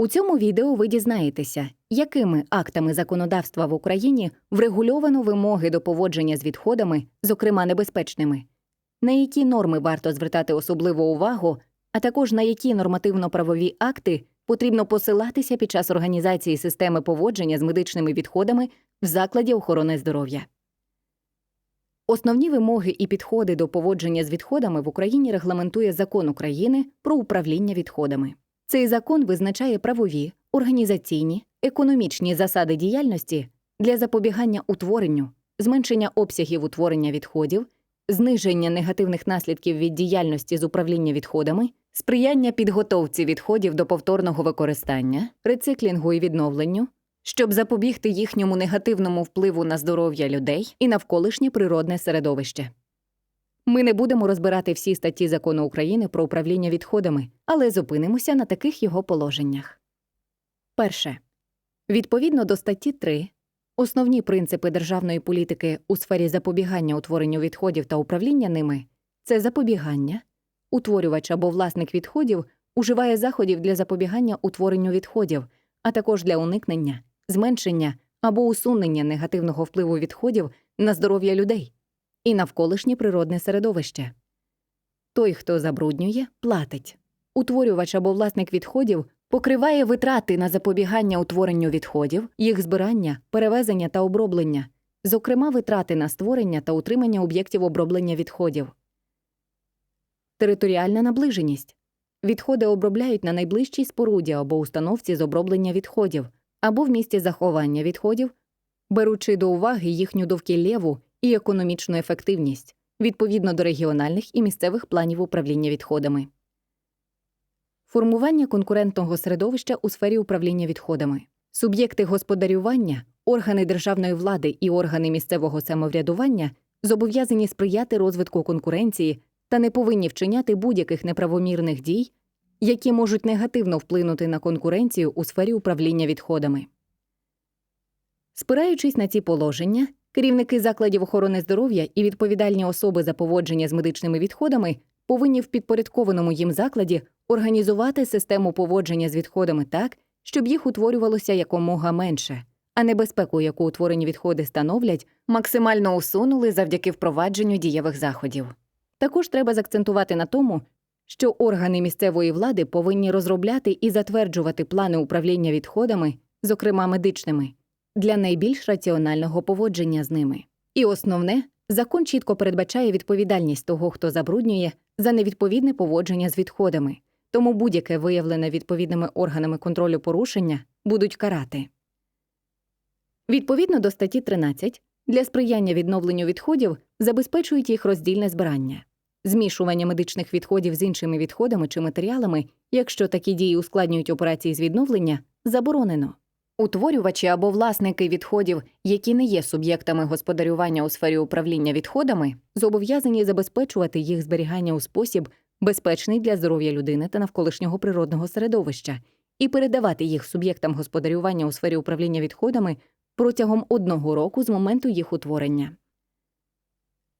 У цьому відео ви дізнаєтеся, якими актами законодавства в Україні врегульовано вимоги до поводження з відходами, зокрема небезпечними, на які норми варто звертати особливу увагу, а також на які нормативно-правові акти потрібно посилатися під час організації системи поводження з медичними відходами в закладі охорони здоров'я. Основні вимоги і підходи до поводження з відходами в Україні регламентує Закон України про управління відходами. Цей закон визначає правові, організаційні, економічні засади діяльності для запобігання утворенню, зменшення обсягів утворення відходів, зниження негативних наслідків від діяльності з управління відходами, сприяння підготовці відходів до повторного використання, рециклінгу і відновленню, щоб запобігти їхньому негативному впливу на здоров'я людей і навколишнє природне середовище. Ми не будемо розбирати всі статті закону України про управління відходами, але зупинимося на таких його положеннях. Перше. Відповідно до статті 3, основні принципи державної політики у сфері запобігання утворенню відходів та управління ними це запобігання, утворювач або власник відходів уживає заходів для запобігання утворенню відходів, а також для уникнення, зменшення або усунення негативного впливу відходів на здоров'я людей і навколишнє природне середовище. Той, хто забруднює, платить. Утворювач або власник відходів покриває витрати на запобігання утворенню відходів, їх збирання, перевезення та оброблення, зокрема витрати на створення та утримання об'єктів оброблення відходів. Територіальна наближеність. Відходи обробляють на найближчій споруді або установці з оброблення відходів, або в місці заховання відходів, беручи до уваги їхню довкіллєву і економічну ефективність відповідно до регіональних і місцевих планів управління відходами. Формування конкурентного середовища у сфері управління відходами. Суб'єкти господарювання, органи державної влади і органи місцевого самоврядування зобов'язані сприяти розвитку конкуренції та не повинні вчиняти будь-яких неправомірних дій, які можуть негативно вплинути на конкуренцію у сфері управління відходами. Спираючись на ці положення, керівники закладів охорони здоров'я і відповідальні особи за поводження з медичними відходами повинні в підпорядкованому їм закладі організувати систему поводження з відходами так, щоб їх утворювалося якомога менше, а небезпеку, яку утворені відходи становлять, максимально усунули завдяки впровадженню дієвих заходів. Також треба закцентувати на тому, що органи місцевої влади повинні розробляти і затверджувати плани управління відходами, зокрема медичними, для найбільш раціонального поводження з ними. І основне, закон чітко передбачає відповідальність того, хто забруднює, за невідповідне поводження з відходами, тому будь-яке виявлене відповідними органами контролю порушення будуть карати. Відповідно до статті 13, для сприяння відновленню відходів забезпечують їх роздільне збирання. Змішування медичних відходів з іншими відходами чи матеріалами, якщо такі дії ускладнюють операції з відновлення, заборонено. Утворювачі або власники відходів, які не є суб'єктами господарювання у сфері управління відходами, зобов'язані забезпечувати їх зберігання у спосіб, безпечний для здоров'я людини та навколишнього природного середовища, і передавати їх суб'єктам господарювання у сфері управління відходами протягом одного року з моменту їх утворення.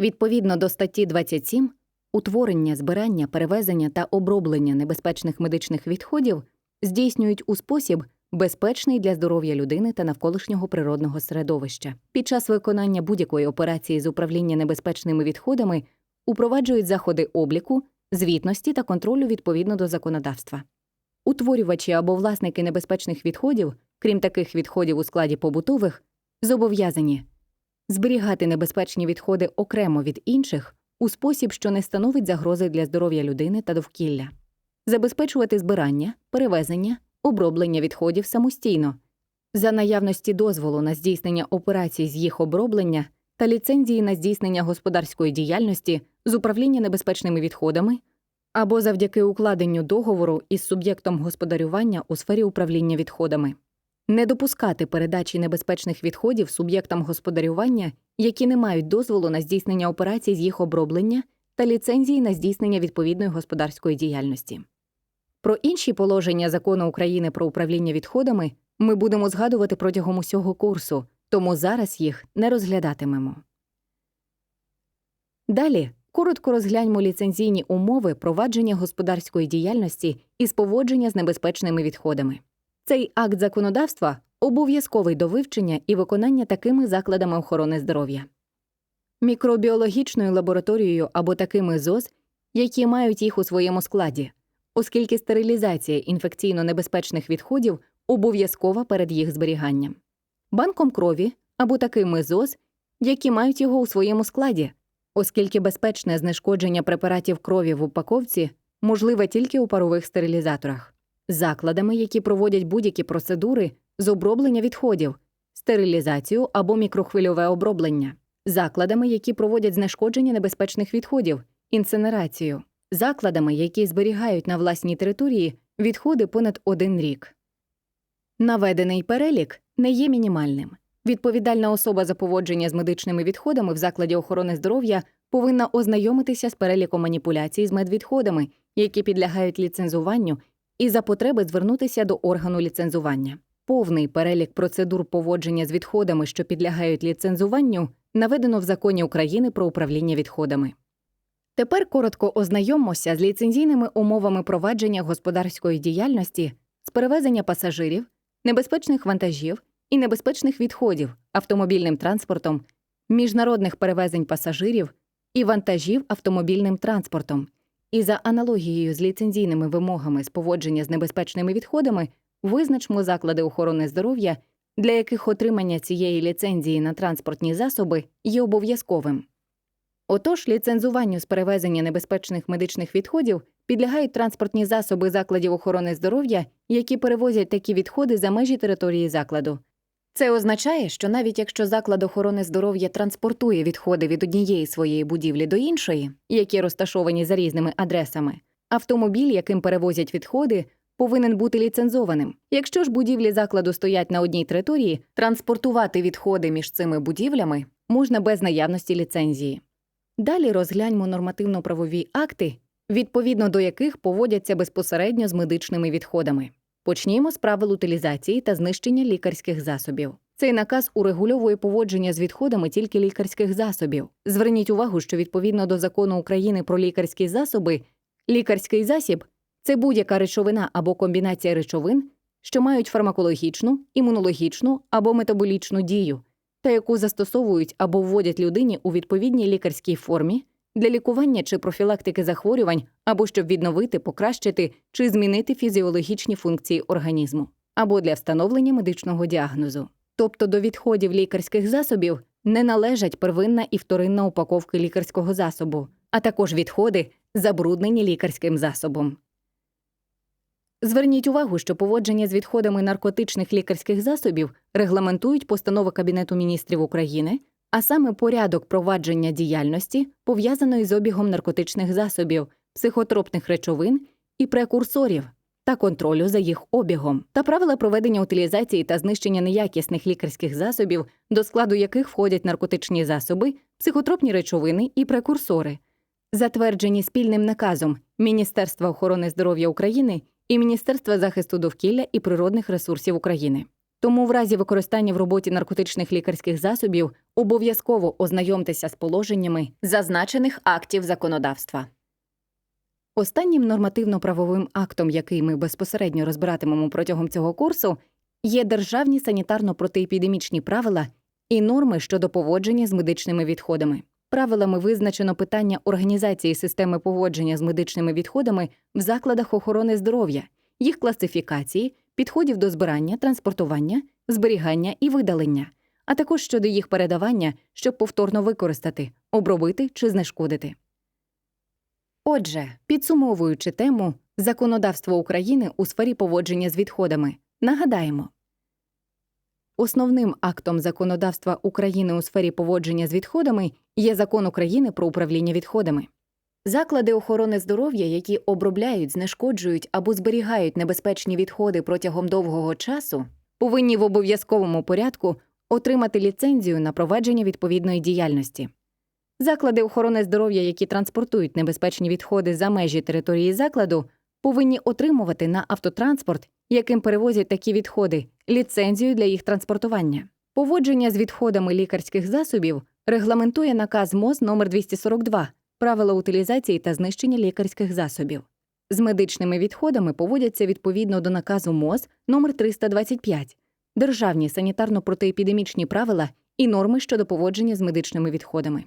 Відповідно до статті 27, утворення, збирання, перевезення та оброблення небезпечних медичних відходів здійснюють у спосіб, безпечний для здоров'я людини та навколишнього природного середовища. Під час виконання будь-якої операції з управління небезпечними відходами упроваджують заходи обліку, звітності та контролю відповідно до законодавства. Утворювачі або власники небезпечних відходів, крім таких відходів у складі побутових, зобов'язані зберігати небезпечні відходи окремо від інших у спосіб, що не становить загрози для здоров'я людини та довкілля, забезпечувати збирання, перевезення, оброблення відходів самостійно, за наявності дозволу на здійснення операцій з їх оброблення та ліцензії на здійснення господарської діяльності з управління небезпечними відходами або завдяки укладенню договору із суб'єктом господарювання у сфері управління відходами. Не допускати передачі небезпечних відходів суб'єктам господарювання, які не мають дозволу на здійснення операцій з їх оброблення та ліцензії на здійснення відповідної господарської діяльності. Про інші положення закону України про управління відходами ми будемо згадувати протягом усього курсу, тому зараз їх не розглядатимемо. Далі коротко розгляньмо ліцензійні умови провадження господарської діяльності із поводження з небезпечними відходами. Цей акт законодавства обов'язковий до вивчення і виконання такими закладами охорони здоров'я, мікробіологічною лабораторією або такими ЗОЗ, які мають їх у своєму складі, оскільки стерилізація інфекційно небезпечних відходів обов'язкова перед їх зберіганням, банком крові або такими ЗОЗ, які мають його у своєму складі, оскільки безпечне знешкодження препаратів крові в упаковці можливе тільки у парових стерилізаторах, закладами, які проводять будь-які процедури з оброблення відходів, стерилізацію або мікрохвильове оброблення, закладами, які проводять знешкодження небезпечних відходів, інсинерацію, закладами, які зберігають на власній території відходи понад один рік. Наведений перелік не є мінімальним. Відповідальна особа за поводження з медичними відходами в закладі охорони здоров'я повинна ознайомитися з переліком маніпуляцій з медвідходами, які підлягають ліцензуванню, і за потреби звернутися до органу ліцензування. Повний перелік процедур поводження з відходами, що підлягають ліцензуванню, наведено в законі України про управління відходами. Тепер коротко ознайомимося з ліцензійними умовами провадження господарської діяльності з перевезення пасажирів, небезпечних вантажів і небезпечних відходів автомобільним транспортом, міжнародних перевезень пасажирів і вантажів автомобільним транспортом. І за аналогією з ліцензійними вимогами з поводження з небезпечними відходами визначмо заклади охорони здоров'я, для яких отримання цієї ліцензії на транспортні засоби є обов'язковим. Отож, ліцензуванню з перевезення небезпечних медичних відходів підлягають транспортні засоби закладів охорони здоров'я, які перевозять такі відходи за межі території закладу. Це означає, що навіть якщо заклад охорони здоров'я транспортує відходи від однієї своєї будівлі до іншої, які розташовані за різними адресами, автомобіль, яким перевозять відходи, повинен бути ліцензованим. Якщо ж будівлі закладу стоять на одній території, транспортувати відходи між цими будівлями можна без наявності ліцензії. Далі розгляньмо нормативно-правові акти, відповідно до яких поводяться безпосередньо з медичними відходами. Почнімо з правил утилізації та знищення лікарських засобів. Цей наказ урегульовує поводження з відходами тільки лікарських засобів. Зверніть увагу, що відповідно до закону України про лікарські засоби, лікарський засіб це будь-яка речовина або комбінація речовин, що мають фармакологічну, імунологічну або метаболічну дію, та яку застосовують або вводять людині у відповідній лікарській формі для лікування чи профілактики захворювань, або щоб відновити, покращити чи змінити фізіологічні функції організму, або для встановлення медичного діагнозу. Тобто до відходів лікарських засобів не належать первинна і вторинна упаковки лікарського засобу, а також відходи, забруднені лікарським засобом. Зверніть увагу, що поводження з відходами наркотичних лікарських засобів регламентують постанови Кабінету міністрів України, а саме порядок провадження діяльності, пов'язаної з обігом наркотичних засобів, психотропних речовин і прекурсорів та контролю за їх обігом, та правила проведення утилізації та знищення неякісних лікарських засобів, до складу яких входять наркотичні засоби, психотропні речовини і прекурсори, затверджені спільним наказом Міністерства охорони здоров'я України і Міністерства захисту довкілля і природних ресурсів України. Тому в разі використання в роботі наркотичних лікарських засобів обов'язково ознайомтеся з положеннями зазначених актів законодавства. Останнім нормативно-правовим актом, який ми безпосередньо розбиратимемо протягом цього курсу, є державні санітарно-протиепідемічні правила і норми щодо поводження з медичними відходами. Правилами визначено питання організації системи поводження з медичними відходами в закладах охорони здоров'я, їх класифікації, підходів до збирання, транспортування, зберігання і видалення, а також щодо їх передавання, щоб повторно використати, обробити чи знешкодити. Отже, підсумовуючи тему законодавство України у сфері поводження з відходами, нагадаємо. Основним актом законодавства України у сфері поводження з відходами є закон України про управління відходами. Заклади охорони здоров'я, які обробляють, знешкоджують або зберігають небезпечні відходи протягом довгого часу, повинні в обов'язковому порядку отримати ліцензію на провадження відповідної діяльності. Заклади охорони здоров'я, які транспортують небезпечні відходи за межі території закладу, повинні отримувати на автотранспорт, яким перевозять такі відходи, ліцензію для їх транспортування. Поводження з відходами лікарських засобів регламентує наказ МОЗ номер 242 правила утилізації та знищення лікарських засобів. З медичними відходами поводяться відповідно до наказу МОЗ номер 325 Державні санітарно-протиепідемічні правила і норми щодо поводження з медичними відходами.